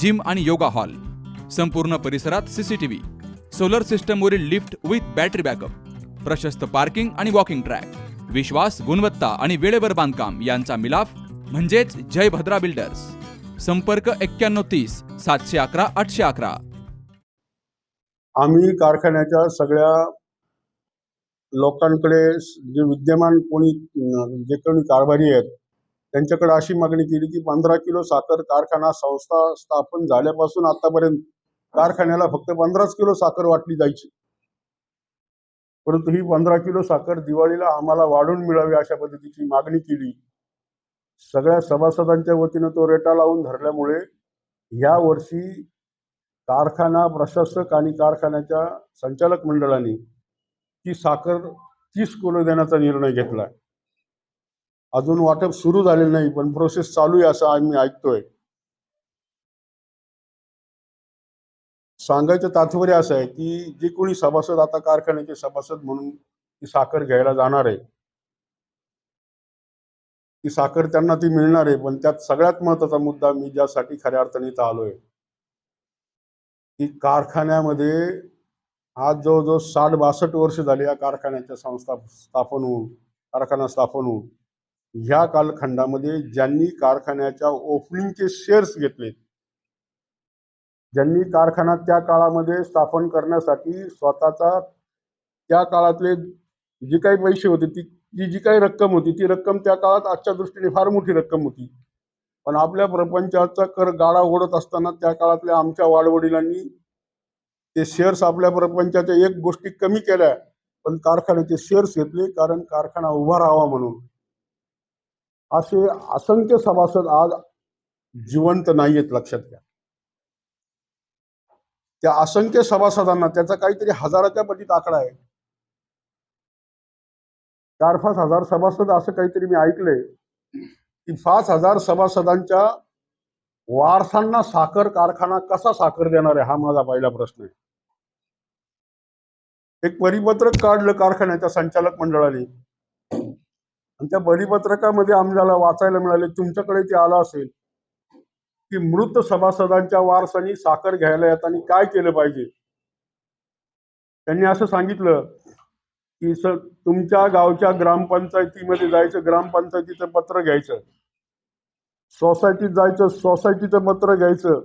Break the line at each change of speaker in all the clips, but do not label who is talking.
Gym आणि yoga hall. संपूर्ण परिसरात सीसीटीव्ही सोलर सिस्टमवरील लिफ्ट विथ बॅटरी बॅकअप. प्रशस्त पार्किंग आणि वॉकिंग ट्रॅक. विश्वास गुणवत्ता आणि वेळेवर बांधकाम यांचा मिलाफ म्हणजेच जय भद्रा बिल्डर्स. संपर्क एक्क्याण्णव तीस सातशे अकरा आठशे अकरा.
आम्ही कारखान्याच्या सगळ्या लोकांकडे जे विद्यमान कोणी जे कोणी कारभारी आहेत त्यांच्याकडे अशी मागणी केली की पंधरा किलो साखर कारखाना संस्था स्थापन झाल्यापासून आतापर्यंत कारखान्याला फक्त पंधराच किलो साखर वाटली जायची. परंतु ही पंधरा किलो साखर दिवाळीला आम्हाला वाढून मिळावी अशा पद्धतीची मागणी केली. सगळ्या सभासदांच्या वतीनं तो रेटा लावून धरल्यामुळे या वर्षी कारखाना प्रशासक आणि कारखान्याच्या संचालक मंडळाने ती साखर तीस किलो देण्याचा निर्णय घेतला. अजून वाटप सुरू झालेलं नाही पण प्रोसेस चालू आहे असं आम्ही ऐकतोय. सांगायचं तात्पर्य असं आहे की जे कोणी सभासद आता कारखान्याचे सभासद म्हणून ती साखर घ्यायला जाणार आहे. ती साखर त्यांना ती मिळणार आहे पण त्यात सगळ्यात महत्त्वाचा मुद्दा मी ज्यासाठी खऱ्या अर्थाने इथं आलोय की कारखान्यामध्ये आज जवळजवळ साठ बासष्ट वर्ष झाली या कारखान्याच्या संस्था स्थापन होऊन कारखाना स्थापन होऊन. ह्या कालखंडामध्ये ज्यांनी कारखान्याच्या ओपनिंगचे शेअर्स घेतलेत ज्यांनी कारखाना त्या काळामध्ये स्थापन करण्यासाठी स्वतःचा त्या काळातले जे काही पैसे होते ती जी जी काही रक्कम होती ती रक्कम त्या काळात आजच्या दृष्टीने फार मोठी रक्कम होती. पण आपल्या प्रपंचाचा कर गाडा ओढत असताना त्या काळातल्या आमच्या वाडवडिलांनी ते शेअर्स आपल्या प्रपंचाच्या एक गोष्टी कमी केल्या पण कारखान्याचे शेअर्स घेतले कारण कारखाना उभा राहावा म्हणून. असे असंख्य सभासद आज जिवंत नाही आहेत लक्षात घ्या. त्या असंख्य सभासदांना त्याचा काहीतरी हजाराच्या पटीत आकडा आहे. चार पाच हजार सभासद असं काहीतरी मी ऐकलंय की पाच हजार सभासदांच्या वारसांना साखर कारखाना कसा साखर देणार आहे हा माझा पहिला प्रश्न आहे. एक परिपत्रक काढलं कारखान्याच्या संचालक मंडळाने. आणि त्या परिपत्रकामध्ये आम्हाला वाचायला मिळाले तुमच्याकडे ते आलं असेल की मृत सभासदांच्या वारसांनी साखर घ्यायला येताना काय केलं पाहिजे? त्यांनी असं सांगितलं की सर तुमच्या गावच्या ग्रामपंचायतीमध्ये जायचं ग्रामपंचायतीचं पत्र घ्यायचं. सोसायटीत जायचं सोसायटीचं पत्र घ्यायचं.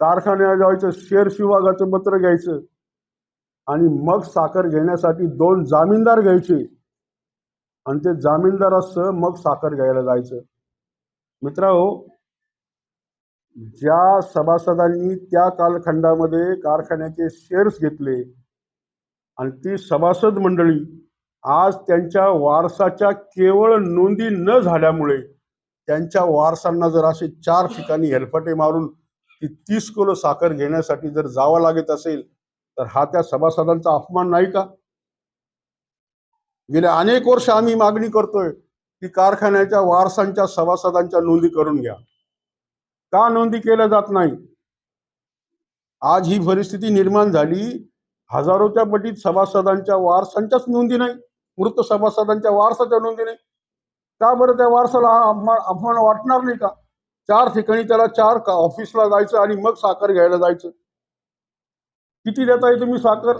कारखान्याला जायचं शेअर्स विभागाचं पत्र घ्यायचं. आणि मग साखर घेण्यासाठी दोन जामीनदार घ्यायचे. आणि ते जामीनदारासह मग साखर घ्यायला जायचं. मित्रांनो ज्या सभासदांनी त्या कालखंडामध्ये कारखान्याचे शेअर्स घेतले आणि ती सभासद मंडळी आज त्यांच्या वारसाच्या केवळ नोंदी न झाल्यामुळे त्यांच्या वारसांना जर असे चार ठिकाणी हेलफटे मारून ती तीस किलो साखर घेण्यासाठी जर जावं लागत असेल तर हा त्या सभासदांचा अपमान नाही का? गेल्या अनेक वर्ष आम्ही मागणी करतोय की कारखान्याच्या वारसांच्या सभासदांच्या नोंदी करून घ्या. का नोंदी केल्या जात नाही? आज ही परिस्थिती निर्माण झाली. हजारोच्या पटीत सभासदांच्या वारसांच्याच नोंदी नाही. मृत सभासदांच्या वारसाच्या नोंदी नाही. का बरं त्या वारसाला अपमान अपमान वाटणार नाही का? चार ठिकाणी त्याला चार का ऑफिसला जायचं आणि मग साखर घ्यायला जायचं. किती देताय तुम्ही साखर?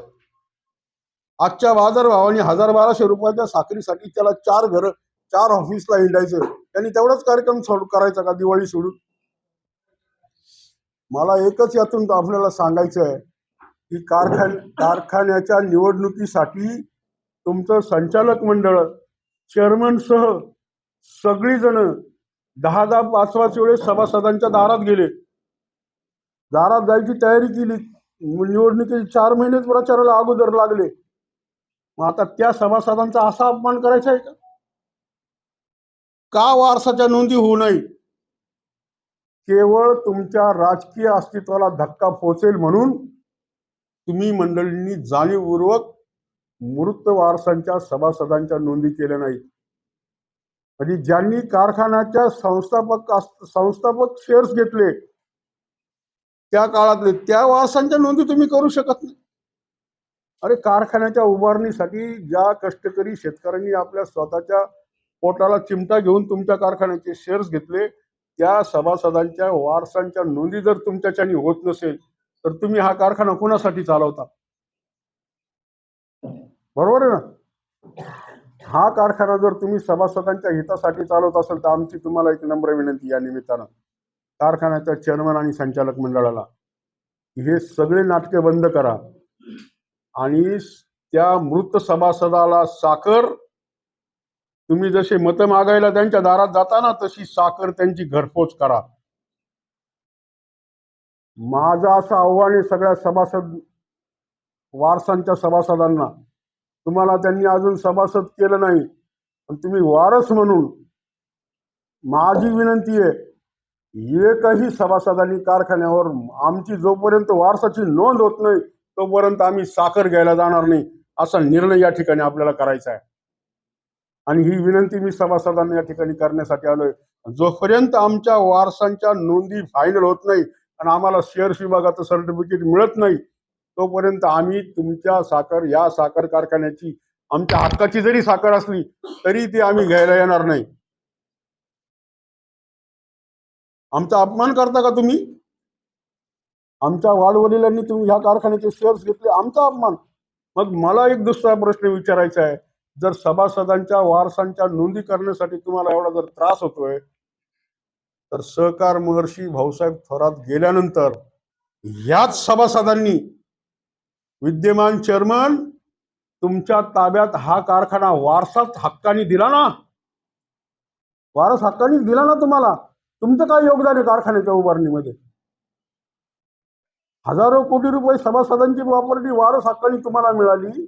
आजच्या बाजारभावाने हजार बाराशे रुपयाच्या साखरीसाठी त्याला चार घर चार ऑफिसला हिंडायचं. त्यांनी तेवढाच कार्यक्रम करायचा का दिवाळी सोडून? मला एकच यातून आपल्याला सांगायचं आहे की कारखान कारखान्याच्या निवडणुकीसाठी तुमचं संचालक मंडळ चेअरमन सह सगळीजण दहा दहा पाच पाच वेळेस सभासदांच्या दारात गेले. दारात जायची तयारी केली. निवडणुकीचे चार महिनेच प्रचाराला अगोदर लागले. मग आता त्या सभासदांचा असा अपमान करायचा आहे का? का वारसाच्या नोंदी होऊ नये? केवळ तुमच्या राजकीय अस्तित्वाला धक्का पोचेल म्हणून तुम्ही मंडळींनी जाणीवपूर्वक मृत वारसांच्या सभासदांच्या नोंदी केल्या नाहीत. म्हणजे ज्यांनी कारखान्याच्या संस्थापक संस्थापक शेअर्स घेतले त्या काळातले त्या वारसांच्या नोंदी तुम्ही करू शकत नाही. अरे कारखान्याच्या उभारणीसाठी ज्या कष्टकरी शेतकऱ्यांनी आपल्या स्वतःच्या पोटाला चिमटा घेऊन तुमच्या कारखान्याचे शेअर्स घेतले त्या सभासदांच्या वारसांच्या नोंदी जर तुमच्याच्यानी होत नसेल तर तुम्ही हा कारखाना कुणासाठी चालवता? बरोबर आहे ना? हा कारखाना जर तुम्ही सभासदांच्या हितासाठी चालवत असेल तर आमची तुम्हाला एक नम्र विनंती या निमित्तानं. कारखान्याच्या चेअरमन आणि संचालक मंडळाला हे सगळे नाटके बंद करा. आणि त्या मृत सभासदाला साखर तुम्ही जसे मत मागायला त्यांच्या दारात जाताना तशी साखर त्यांची घरपोच करा. माझं असं आव्हान आहे सगळ्या सभासद वारसांच्या सभासदांना तुम्हाला त्यांनी अजून सभासद केलं नाही पण तुम्ही वारस म्हणून माझी विनंती आहे एकही सभासदांनी कारखान्यावर आमची जोपर्यंत वारसाची नोंद होत नाही तोपर्यंत आम्ही साखर घ्यायला जाणार नाही असा निर्णय या ठिकाणी आपल्याला करायचा आहे. आणि ही विनंती मी सभासदांना या ठिकाणी करण्यासाठी आलोय. जोपर्यंत आमच्या वारसांच्या नोंदी फायनल होत नाही आणि आम्हाला शेअर्स विभागाचं सर्टिफिकेट मिळत नाही तोपर्यंत आम्ही तुमच्या साखर या साखर कारखान्याची आमच्या हक्काची जरी साखर असली तरी ती आम्ही घ्यायला येणार नाही. आमचा अपमान करता का तुम्ही? आमच्या वाडवडिलांनी तुम्ही ह्या कारखान्याचे शेअर्स घेतले आमचा अपमान. मग मला एक दुसरा प्रश्न विचारायचा आहे. जर सभासदांच्या वारसांच्या नोंदी करण्यासाठी तुम्हाला एवढा जर त्रास होतोय तर सहकार महर्षी भाऊसाहेब थोरात गेल्यानंतर ह्याच सभासदांनी विद्यमान चेअरमन तुमच्या ताब्यात हा कारखाना वारसाच हक्काने दिला ना? वारस हक्काने दिला ना तुम्हाला? तुमचं काय योगदान आहे कारखान्याच्या उभारणीमध्ये? हजारो कोटी रुपये सभासदांची प्रॉपर्टी वारस हक्काने तुम्हाला मिळाली.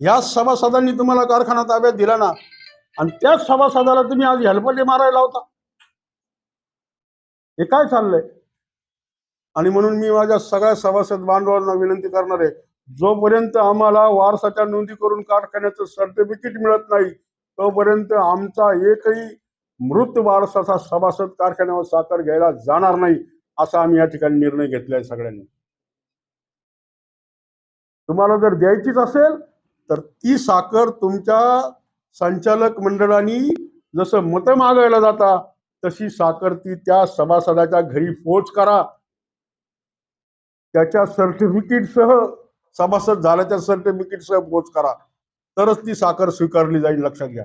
याच सभासदांनी तुम्हाला कारखाना ताब्यात दिला ना आणि त्याच सभासदाला तुम्ही आज हेल्पटे मारायला होता हे काय चाललंय? आणि म्हणून मी माझ्या सगळ्या सभासद बांधवांना विनंती करणार आहे जोपर्यंत आम्हाला वारसाच्या नोंदी करून कारखान्याचं सर्टिफिकेट मिळत नाही तोपर्यंत आमचा एकही मृत वारसाचा सभासद कारखान्यावर साखर घ्यायला जाणार नाही. असा आम्ही या ठिकाणी निर्णय घेतलाय सगळ्यांनी. तुम्हाला जर द्यायचीच असेल तर ती साखर तुमच्या संचालक मंडळाने जसं मतं मागायला जाता तशी साखर ती त्या सभासदाच्या घरी पोच करा. त्याच्या सर्टिफिकेटसह सभासद झाल्याच्या सर्टिफिकेटसह पोच करा. तरच ती साखर स्वीकारली जाईल लक्षात घ्या.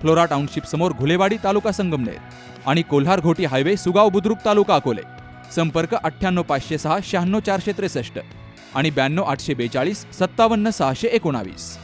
Flora township समोर घुलेवाडी तालुका संगमनेर आणि कोल्हार घोटी हायवे सुगाव बुद्रुक तालुका अकोले. संपर्क अठ्ठ्याण्णव पाचशे सहा शहाण्णव चारशे त्रेसष्ट आणि ब्याण्णव आठशे बेचाळीस सत्तावन्न सहाशे एकोणावीस.